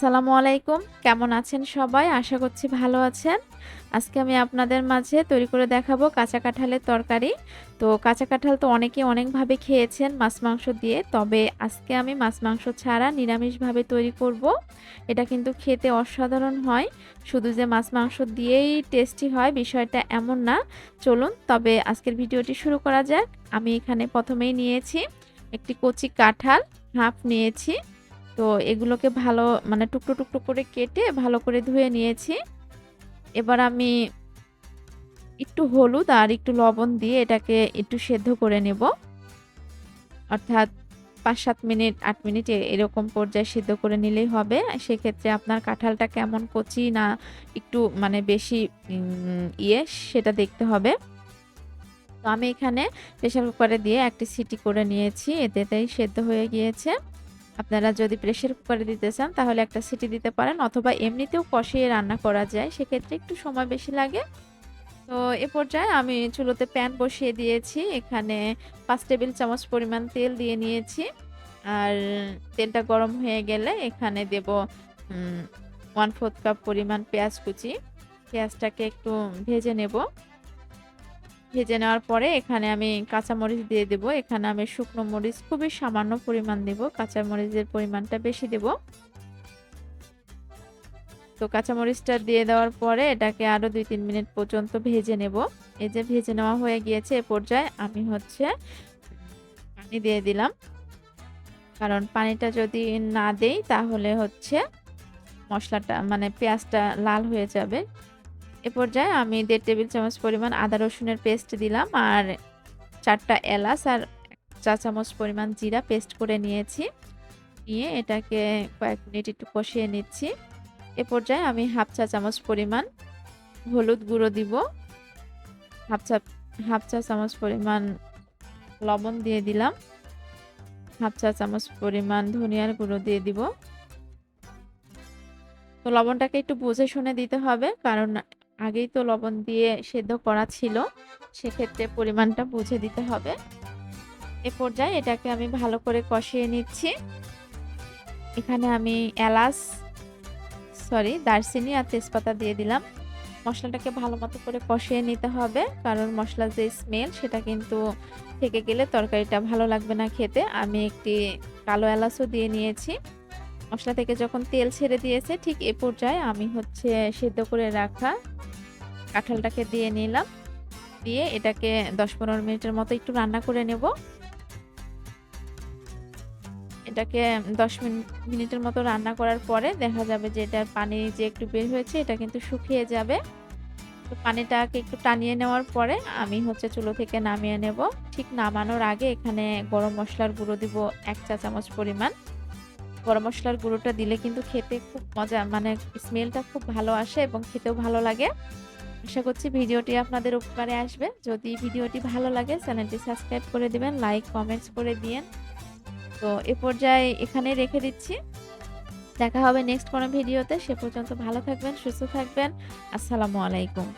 আসসালামু আলাইকুম। কেমন আছেন সবাই? আশা করছি ভালো আছেন। আজকে আমি আপনাদের মাঝে তৈরি করে দেখাবো কাঁচা কাঁঠালের তরকারি। তো কাঁচা কাঁঠাল তো অনেকে অনেকভাবে খেয়েছেন মাছ মাংস দিয়ে। তবে আজকে আমি মাছ মাংস ছাড়া নিরামিষভাবে তৈরি করব। এটা কিন্তু খেতে অসাধারণ হয়। শুধু যে মাছ মাংস দিয়েই টেস্টি হয় বিষয়টা এমন না। চলুন, তবে আজকের ভিডিওটি শুরু করা যাক। আমি এখানে প্রথমেই নিয়েছি একটি কচি কাঁঠাল, হাফ নিয়েছি। তো এগুলোকে ভালো মানে টুকরো টুকরো করে কেটে ভালো করে ধুয়ে নিয়েছি। এবার আমি একটু হলুদ আর একটু লবণ দিয়ে এটাকে একটু সেদ্ধ করে নেব। অর্থাৎ পাঁচ সাত মিনিট, আট মিনিট এরকম পর্যায়ে সেদ্ধ করে নিলেই হবে। সেক্ষেত্রে আপনার কাঁঠালটা কেমন কচি না একটু মানে বেশি ইয়ে সেটা দেখতে হবে। তো আমি এখানে প্রেশার কুকারে দিয়ে একটি সিটি করে নিয়েছি। এতেতেই সেদ্ধ হয়ে গিয়েছে। আপনারা যদি প্রেশার কুকারে দিতে চান, তাহলে একটা সিটি দিতে পারেন অথবা এমনিতেও কষিয়ে রান্না করা যায়, সেক্ষেত্রে একটু সময় বেশি লাগে। তো এ পর্যায়ে আমি চুলোতে প্যান বসিয়ে দিয়েছি, এখানে পাঁচ টেবিল চামচ পরিমাণ তেল দিয়ে নিয়েছি। আর তেলটা গরম হয়ে গেলে এখানে দেব ওয়ান ফোর্থ কাপ পরিমাণ পেঁয়াজ কুচি। পেঁয়াজটাকে একটু ভেজে নেব। ভেজে নেওয়ার পরে এখানে আমি কাঁচামরিচ দিয়ে দেব। এখানে আমি শুকনো মরিচ, খুবই সামান্য পরিমাণ দেব। কাঁচামরিচের পরিমাণটা বেশি দেব। তো কাঁচামরিচটা দিয়ে দেওয়ার পরে এটাকে আরও দুই তিন মিনিট পর্যন্ত ভেজে নেব। এই যে ভেজে নেওয়া হয়ে গিয়েছে এ পর্যায়ে আমি হচ্ছে পানি দিয়ে দিলাম। কারণ পানিটা যদি না দেই তাহলে হচ্ছে মশলাটা মানে পেঁয়াজটা লাল হয়ে যাবে। এ পর্যায়ে আমি দেড় টেবিল চামচ পরিমাণ আদা রসুনের পেস্ট দিলাম আর চারটা এলাচ আর চা চামচ পরিমাণ জিরা পেস্ট করে নিয়েছি। নিয়ে এটাকে কয়েক মিনিট একটু কষিয়ে নিচ্ছি। এ পর্যায়ে আমি হাফ চা চামচ পরিমাণ হলুদ গুঁড়ো দিব। হাফ চা হাফ চা চামচ পরিমাণ লবণ দিয়ে দিলাম। হাফ চা চামচ পরিমাণ ধনিয়ার গুঁড়ো দিয়ে দিব। তো লবণটাকে একটু বুঝে শুনে দিতে হবে কারণ আগেই তো লবণ দিয়ে সেদ্ধ করা ছিল, সেক্ষেত্রে পরিমাণটা বুঝে দিতে হবে। এ পর্যায়ে এটাকে আমি ভালো করে কষিয়ে নিচ্ছি। এখানে আমি এলাচ, সরি, দারচিনি আর তেজপাতা দিয়ে দিলাম। মশলাটাকে ভালো মতো করে কষিয়ে নিতে হবে, কারণ মশলার যে স্মেল, সেটা কিন্তু থেকে গেলে তরকারিটা ভালো লাগবে না খেতে। আমি একটি কালো এলাচও দিয়ে নিয়েছি। মশলা থেকে যখন তেল ছেড়ে দিয়েছে, ঠিক এ পর্যায়ে আমি হচ্ছে সেদ্ধ করে রাখা কাঁঠালটাকে দিয়ে নিলাম। দিয়ে এটাকে দশ পনেরো মিনিটের মতো একটু রান্না করে নেব। এটাকে দশ মিনিটের মতো রান্না করার পরে দেখা যাবে যে এটার পানি যে একটু বের হয়েছে, এটা কিন্তু শুকিয়ে যাবে। তো পানিটাকে একটু টানিয়ে নেওয়ার পরে আমি হচ্ছে চুলো থেকে নামিয়ে নেব। ঠিক নামানোর আগে এখানে গরম মশলার গুঁড়ো দিব এক চা চামচ পরিমাণ। গরম মশলার গুঁড়োটা দিলে কিন্তু খেতে খুব মজা মানে স্মেলটা খুব ভালো আসে এবং খেতেও ভালো লাগে। আশা করছি ভিডিওটি আপনাদের উপকারে আসবে। যদি ভিডিওটি ভালো লাগে, চ্যানেলটি সাবস্ক্রাইব করে দিবেন, লাইক, কমেন্টস করে দিয়েন। তো এ পর্যায়ে এখানে রেখে দিচ্ছি। দেখা হবে নেক্সট কোনো ভিডিওতে। সে পর্যন্ত ভালো থাকবেন, সুস্থ থাকবেন। আসসালামু আলাইকুম।